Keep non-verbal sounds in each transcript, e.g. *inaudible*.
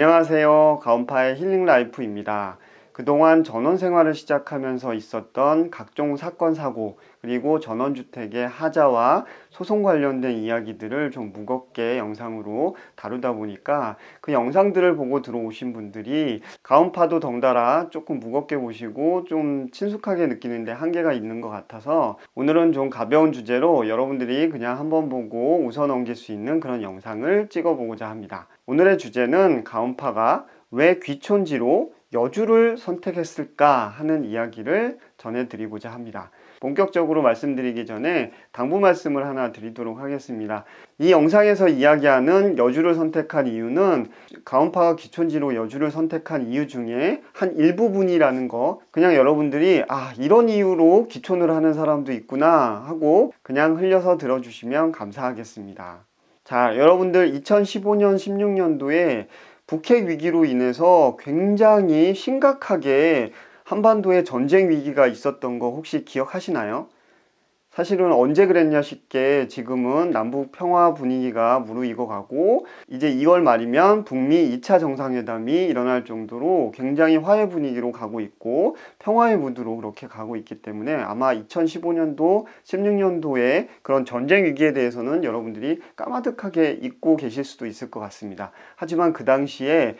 안녕하세요. 가온파의 힐링 라이프입니다. 그동안 전원 생활을 시작하면서 있었던 각종 사건, 사고, 그리고 전원주택의 하자와 소송 관련된 이야기들을 좀 무겁게 영상으로 다루다 보니까 그 영상들을 보고 들어오신 분들이 가온파도 덩달아 조금 무겁게 보시고 좀 친숙하게 느끼는데 한계가 있는 것 같아서 오늘은 좀 가벼운 주제로 여러분들이 그냥 한번 보고 웃어 넘길 수 있는 그런 영상을 찍어보고자 합니다. 오늘의 주제는 가온파가 왜 귀촌지로 여주를 선택했을까 하는 이야기를 전해드리고자 합니다. 본격적으로 말씀드리기 전에 당부 말씀을 하나 드리도록 하겠습니다. 이 영상에서 이야기하는 여주를 선택한 이유는 가온파가 귀촌지로 여주를 선택한 이유 중에 한 일부분이라는 거 그냥 여러분들이 아 이런 이유로 귀촌을 하는 사람도 있구나 하고 그냥 흘려서 들어주시면 감사하겠습니다. 자 여러분들 2015년 16년도에 북핵 위기로 인해서 굉장히 심각하게 한반도에 전쟁 위기가 있었던 거 혹시 기억하시나요? 사실은 언제 그랬냐 싶게 지금은 남북 평화 분위기가 무르익어 가고 이제 2월 말이면 북미 2차 정상회담이 일어날 정도로 굉장히 화해 분위기로 가고 있고 평화의 무드로 그렇게 가고 있기 때문에 아마 2015년도, 16년도에 그런 전쟁 위기에 대해서는 여러분들이 까마득하게 잊고 계실 수도 있을 것 같습니다. 하지만 그 당시에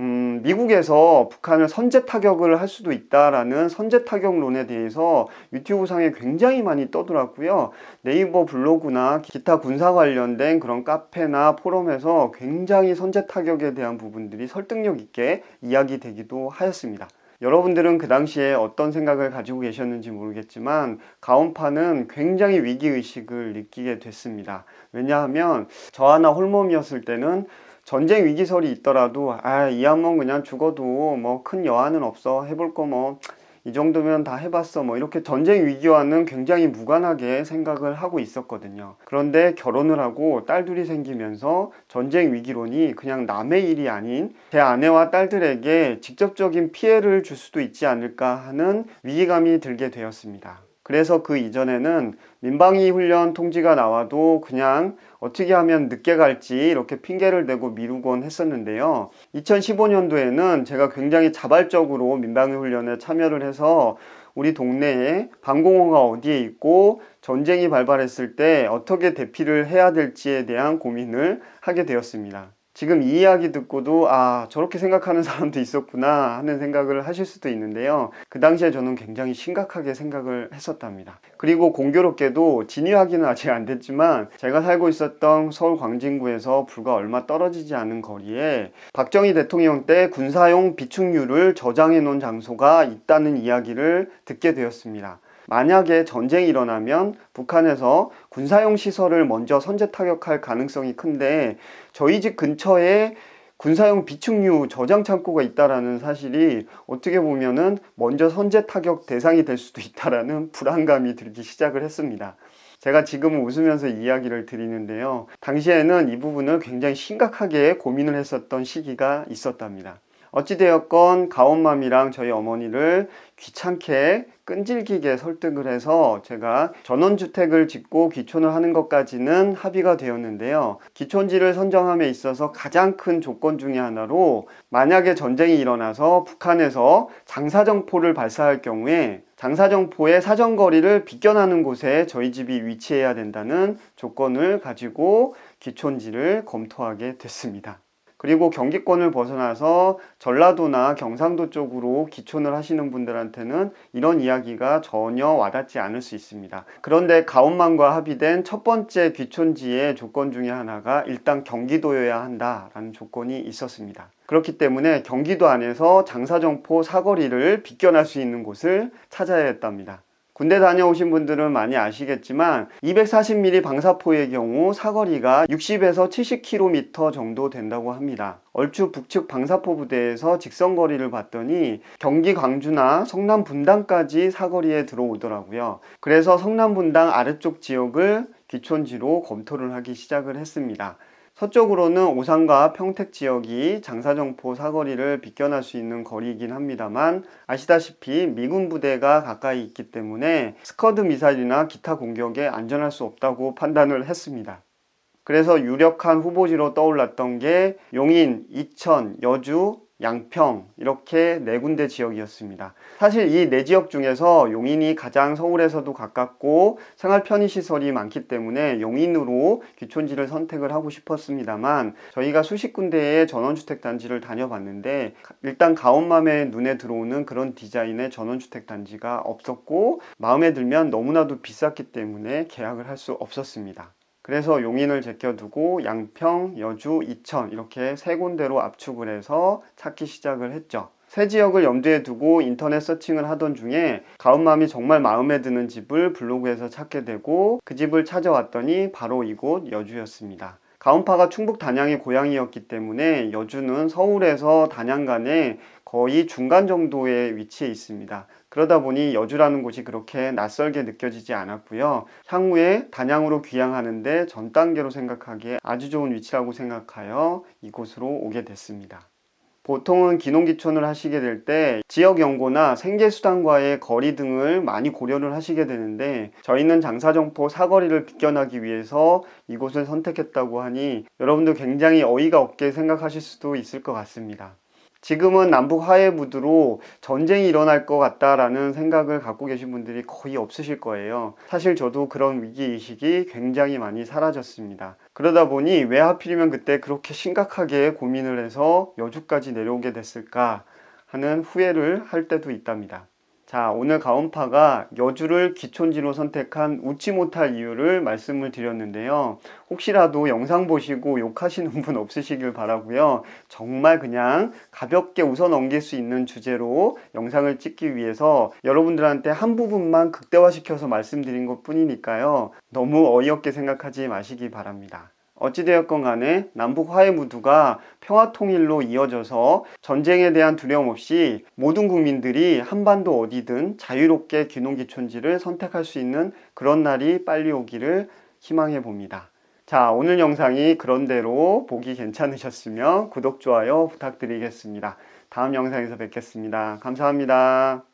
음, 미국에서 북한을 선제 타격을 할 수도 있다라는 선제 타격론에 대해서 유튜브 상에 굉장히 많이 떠들었고요. 네이버 블로그나 기타 군사 관련된 그런 카페나 포럼에서 굉장히 선제 타격에 대한 부분들이 설득력 있게 이야기되기도 하였습니다. 여러분들은 그 당시에 어떤 생각을 가지고 계셨는지 모르겠지만 가온파는 굉장히 위기의식을 느끼게 됐습니다. 왜냐하면 저 하나 홀몸이었을 때는 전쟁 위기설이 있더라도 아 이 한번 그냥 죽어도 뭐 큰 여한은 없어. 해볼 거 뭐 이 정도면 다 해봤어. 뭐 이렇게 전쟁 위기와는 굉장히 무관하게 생각을 하고 있었거든요. 그런데 결혼을 하고 딸들이 생기면서 전쟁 위기론이 그냥 남의 일이 아닌 제 아내와 딸들에게 직접적인 피해를 줄 수도 있지 않을까 하는 위기감이 들게 되었습니다 그래서 그 이전에는 민방위 훈련 통지가 나와도 그냥 어떻게 하면 늦게 갈지 이렇게 핑계를 대고 미루곤 했었는데요. 2015년도에는 제가 굉장히 자발적으로 민방위 훈련에 참여를 해서 우리 동네에 방공호가 어디에 있고 전쟁이 발발했을 때 어떻게 대피를 해야 될지에 대한 고민을 하게 되었습니다. 지금 이 이야기 듣고도 아 저렇게 생각하는 사람도 있었구나 하는 생각을 하실 수도 있는데요. 그 당시에 저는 굉장히 심각하게 생각을 했었답니다. 그리고 공교롭게도 진위 확인은 아직 안 됐지만 제가 살고 있었던 서울 광진구에서 불과 얼마 떨어지지 않은 거리에 박정희 대통령 때 군사용 비축유를 저장해 놓은 장소가 있다는 이야기를 듣게 되었습니다 만약에 전쟁이 일어나면 북한에서 군사용 시설을 먼저 선제 타격할 가능성이 큰데 저희 집 근처에 군사용 비축유 저장 창고가 있다라는 사실이 어떻게 보면은 먼저 선제 타격 대상이 될 수도 있다라는 *laughs* 불안감이 들기 시작을 했습니다. 제가 지금은 웃으면서 이야기를 드리는데요. 당시에는 이 부분을 굉장히 심각하게 고민을 했었던 시기가 있었답니다. 어찌되었건 가온맘이랑 저희 어머니를 귀찮게 끈질기게 설득을 해서 제가 전원주택을 짓고 귀촌을 하는 것까지는 합의가 되었는데요. 귀촌지를 선정함에 있어서 가장 큰 조건 중의 하나로 만약에 전쟁이 일어나서 북한에서 장사정포를 발사할 경우에 장사정포의 사정거리를 비껴나는 곳에 저희 집이 위치해야 된다는 조건을 가지고 귀촌지를 검토하게 됐습니다. 그리고 경기권을 벗어나서 전라도나 경상도 쪽으로 기촌을 하시는 분들한테는 이런 이야기가 전혀 와닿지 않을 수 있습니다. 그런데 가온만과 합의된 첫 번째 귀촌지의 조건 중에 하나가 일단 경기도여야 한다라는 조건이 있었습니다. 그렇기 때문에 경기도 안에서 장사정포 사거리를 비껴날 수 있는 곳을 찾아야 했답니다. 군대 다녀오신 분들은 많이 아시겠지만 240mm 방사포의 경우 사거리가 60에서 70km 정도 된다고 합니다. 얼추 북측 방사포 부대에서 직선거리를 봤더니 경기 광주나 성남 분당까지 사거리에 들어오더라고요. 그래서 성남 분당 아래쪽 지역을 귀촌지로 검토를 하기 시작을 했습니다. 서쪽으로는 오산과 평택 지역이 장사정포 사거리를 비껴날 수 있는 거리이긴 합니다만 아시다시피 미군 부대가 가까이 있기 때문에 스커드 미사일이나 기타 공격에 안전할 수 없다고 판단을 했습니다. 그래서 유력한 후보지로 떠올랐던 게 용인, 이천, 여주, 양평 이렇게 네 군데 지역이었습니다. 사실 이 네 지역 중에서 용인이 가장 서울에서도 가깝고 생활 편의 시설이 많기 때문에 용인으로 귀촌지를 선택을 하고 싶었습니다만 저희가 수십 군데의 전원주택 단지를 다녀봤는데 일단 가온맘에 눈에 들어오는 그런 디자인의 전원주택 단지가 없었고 마음에 들면 너무나도 비쌌기 때문에 계약을 할 수 없었습니다. 그래서 용인을 제껴두고 양평, 여주, 이천 이렇게 세 군데로 압축을 해서 찾기 시작을 했죠. 세 지역을 염두에 두고 인터넷 서칭을 하던 중에 가온맘이 정말 마음에 드는 집을 블로그에서 찾게 되고 그 집을 찾아왔더니 바로 이곳 여주였습니다. 가온파가 충북 단양의 고향이었기 때문에 여주는 서울에서 단양 간에 거의 중간 정도의 위치에 있습니다. 그러다 보니 여주라는 곳이 그렇게 낯설게 느껴지지 않았고요. 향후에 단양으로 귀향하는데 전 단계로 생각하기에 아주 좋은 위치라고 생각하여 이곳으로 오게 됐습니다. 보통은 기농기촌을 하시게 될 때 지역 연고나 생계수단과의 거리 등을 많이 고려를 하시게 되는데 저희는 장사정포 사거리를 비껴나기 위해서 이곳을 선택했다고 하니 여러분도 굉장히 어이가 없게 생각하실 수도 있을 것 같습니다. 지금은 남북 화해 무드로 전쟁이 일어날 것 같다라는 생각을 갖고 계신 분들이 거의 없으실 거예요. 사실 저도 그런 위기의식이 굉장히 많이 사라졌습니다. 그러다 보니 왜 하필이면 그때 그렇게 심각하게 고민을 해서 여주까지 내려오게 됐을까 하는 후회를 할 때도 있답니다. 자, 오늘 가온파가 여주를 귀촌지로 선택한 웃지 못할 이유를 말씀을 드렸는데요. 혹시라도 영상 보시고 욕하시는 분 없으시길 바라고요. 정말 그냥 가볍게 웃어 넘길 수 있는 주제로 영상을 찍기 위해서 여러분들한테 한 부분만 극대화시켜서 말씀드린 것 뿐이니까요. 너무 어이없게 생각하지 마시기 바랍니다. 어찌되었건 간에 남북 화해 무드가 평화 통일로 이어져서 전쟁에 대한 두려움 없이 모든 국민들이 한반도 어디든 자유롭게 귀농귀촌지를 선택할 수 있는 그런 날이 빨리 오기를 희망해 봅니다. 자, 오늘 영상이 그런대로 보기 괜찮으셨으면 구독, 좋아요 부탁드리겠습니다. 다음 영상에서 뵙겠습니다. 감사합니다.